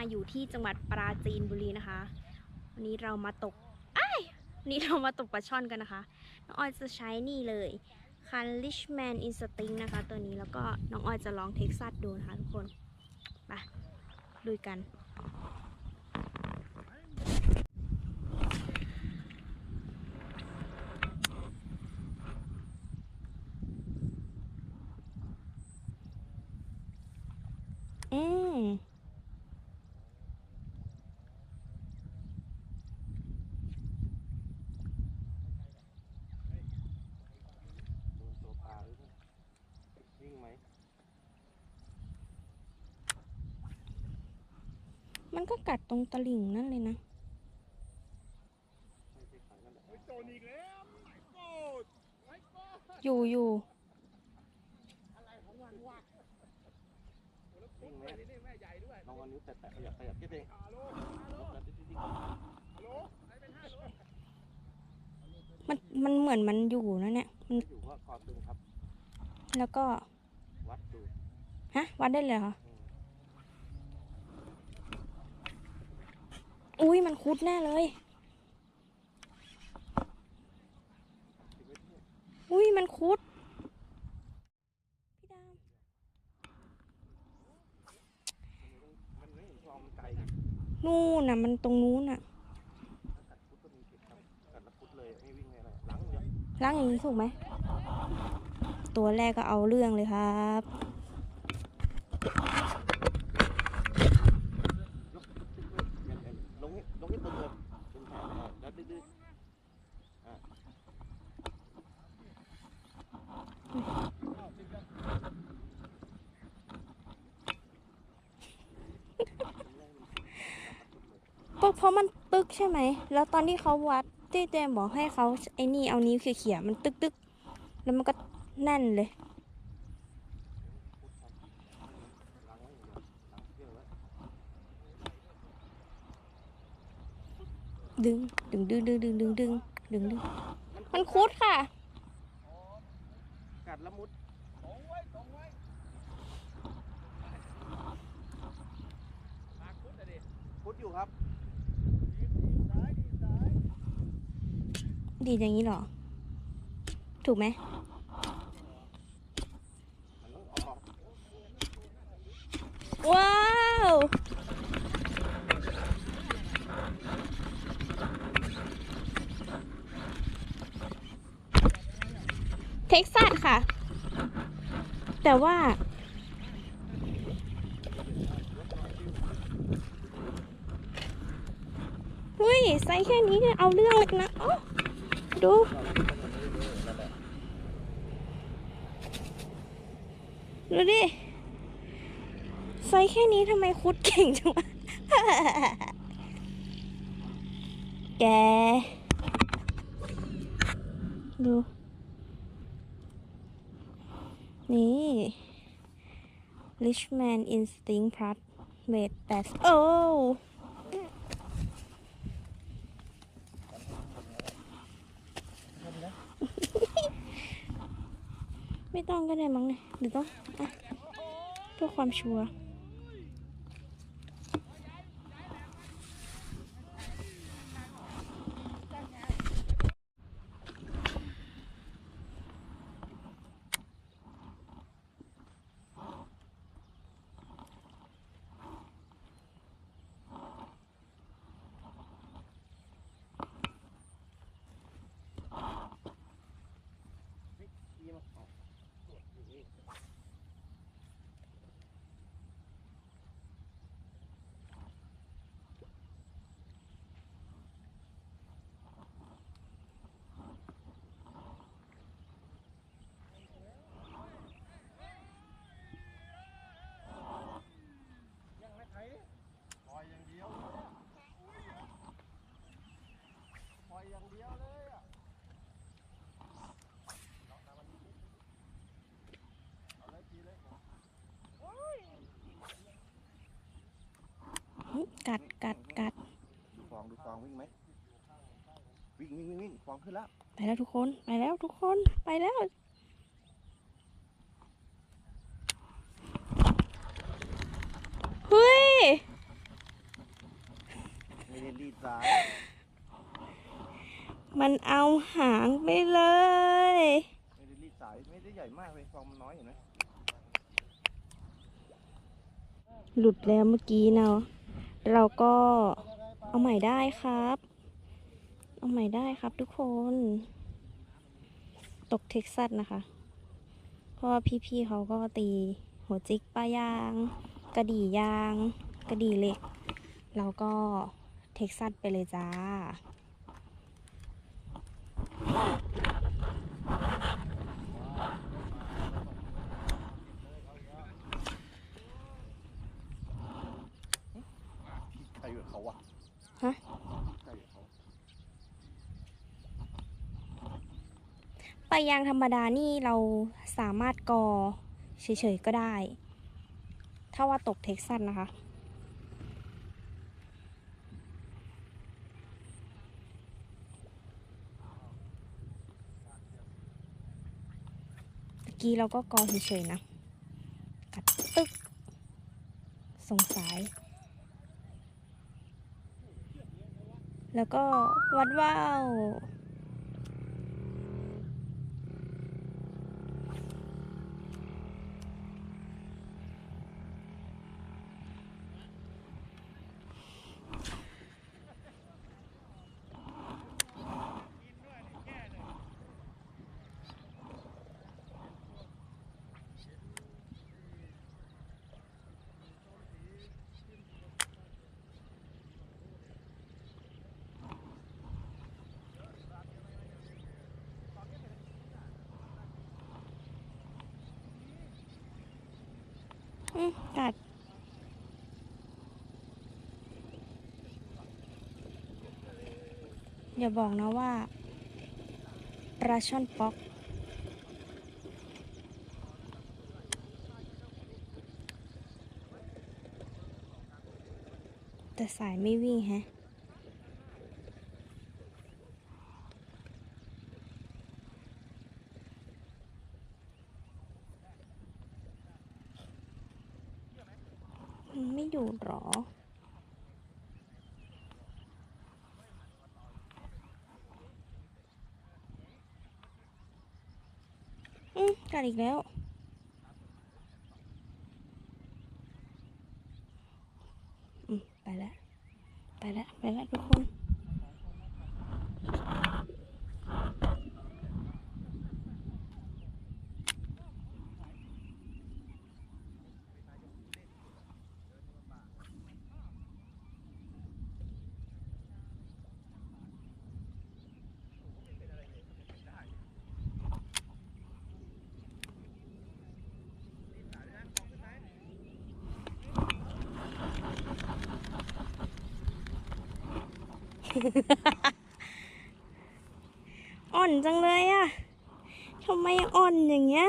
องอ้อยก็มาอยู่ที่จังหวัดปราจีนบุรีนะคะ วันนี้เรามาตกไอ้นี่เรามาตกปลาช่อนกันนะคะน้องอ้อยจะใช้นี่เลยคัน Richman Instinct นะคะ ตัวนี้แล้วก็น้องอ้อยจะลองเท็กซัสดูนะคะทุกคนไปดูกันันก็กัดตรงตะลิ่งนั่นเลยนะอยู่อยู่มันมันเหมือนมันอยู่นะเนี่ยมันแล้วก็ วัดดู ฮะ วัดได้เลยเหรอ อุ้ยมันคุดแน่เลย อุ้ยมันคุดพี่ดานู่นน่ะ มันตรงนู้นน่ะล้างอย่างนี้ถูกไหม ตัวแรกก็เอาเรื่องเลยครับ เพราะมันตึกใช่ไหม แล้วตอนที่เขาวัดที่เจมบอกให้เขาไอ้นี่เอานิ้วเขี่ยๆมันตึกตึกๆแล้วมันก็แน่นเลย ดึงดึงดึงดึงดึงดึงดึงดึงดึงมันคุดค่ะ กัดล้วมุดตรงไว้ตรงไว้ปาคุดอยู่ครับ ดีดีซ้ายดีซ้าย ดีดอย่างนี้หรอ ถูกไหมว้าวเท็กซัสค่ะ แต่ว่า เฮ้ย ไซส์แค่นี้เนี่ยเอาเรื่องเลยนะ ดู ดูดิไซแค่นี้ทำไมคุดเก่งจังวะ แก ดู นี่ Richman Instinct Plus เวทแปดโอ้ ไม่ต้องก็ได้มั้งเนี่ยหรือต้องอะเพื่อความชัวร์ Yeah. กัดกัดกัดดูฟองดูฟองวิ่งไหมวิ่งวิ่งวิ่งวิ่งฟองขึ้นแล้วไปแล้วทุกคนไปแล้วทุกคนไปแล้วเฮ้ยไม่ได้รีดสายมันเอาหางไปเลย ไม่ได้รีดสายไม่ได้ใหญ่มากเลยฟองมันน้อยเห็นไหมหลุดแล้วเมื่อกี้เนาะ เราก็เอาใหม่ได้ครับ เอาใหม่ได้ครับทุกคน ตกเท็กซัสนะคะ เพราะว่าพี่ๆเขาก็ตีหัวจิกปลายาง กระดี่ยาง กระดี่เหล็กเราก็เท็กซัสไปเลยจ้า ใครอยู่กับเขาวะ ฮะ ใครอยู่กับเขา ปลายางธรรมดานี่เราสามารถกอเฉยๆก็ได้ ถ้าว่าตกเท็กซัสนะคะ ตะกี้เราก็กอเฉยๆนะ กัดตึกส่งสาย แล้วก็วัดว่าว อืม กัด อย่าบอกนะว่าปลาช่อนป๊อก แต่สายไม่วิ่งแฮะ มันไม่อยู่หรอ อืม กัดอีกแล้ว อืม ไปแล้ว ไปแล้ว ไปแล้วทุกคน อ่อนจังเลยอะทำไมอ่อนอย่างเงี้ย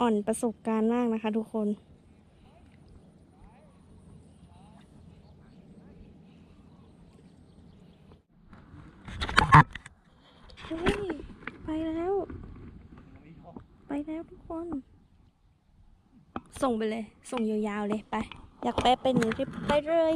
อ่อนประสบการณ์มากนะคะทุกคนเฮ้ยไปแล้ว ไปแล้วทุกคน ส่งไปเลย ส่งยาวๆเลยไป อยากไปเป็นหนึ่งทริปไปเลย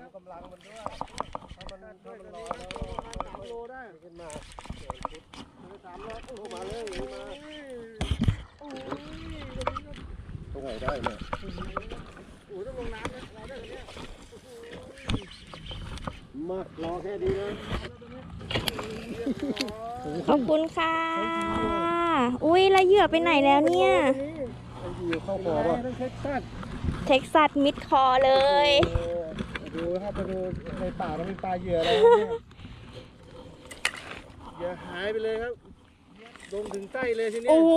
ดูกำลังมันด้วยถ้ามันถ้ามันรอแล้วสามโลได้ขึ้นมาสามโลโอ้มาเลยมา ไหนได้เนี่ยโอ้ต้องลงน้ำนะรอได้เนี่ยมารอแค่ดีนะขอบคุณค่ะ อุ้ยแล้วเหยื่อไปไหนแล้วเนี่ยอ้ยีเข้าบ่อป่ะเท็กซัสมิดคอเลย ดูครับไปดูในป่ามันมีปลาเหยื่ออะไรเนี่ยเหยื่อหายไปเลยครับลงถึงใต้เลยทีนี้ โอ้โห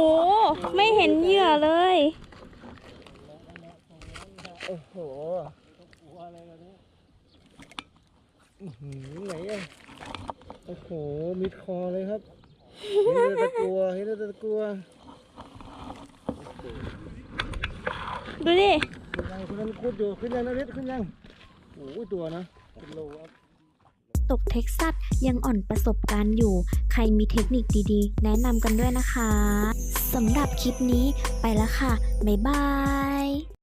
ไม่เห็นเหยื่อเลย โอ้โหหัวอะไรกันนี้อื้อหือไหนอะโอ้โหมิดคอเลยครับเห็นแต่ตะกัวเห็นแต่ตะกัวดูดิขึ้นยังคนนั้นคุดอยู่ขึ้นยังนะนิดขึ้นยังโอ้ยตัวนะเป็นโลครับตกเท็กซัสยังอ่อนประสบการณ์อยู่ ใครมีเทคนิคดีๆ แนะนำกันด้วยนะคะ สำหรับคลิปนี้ไปแล้วค่ะ บ๊ายบาย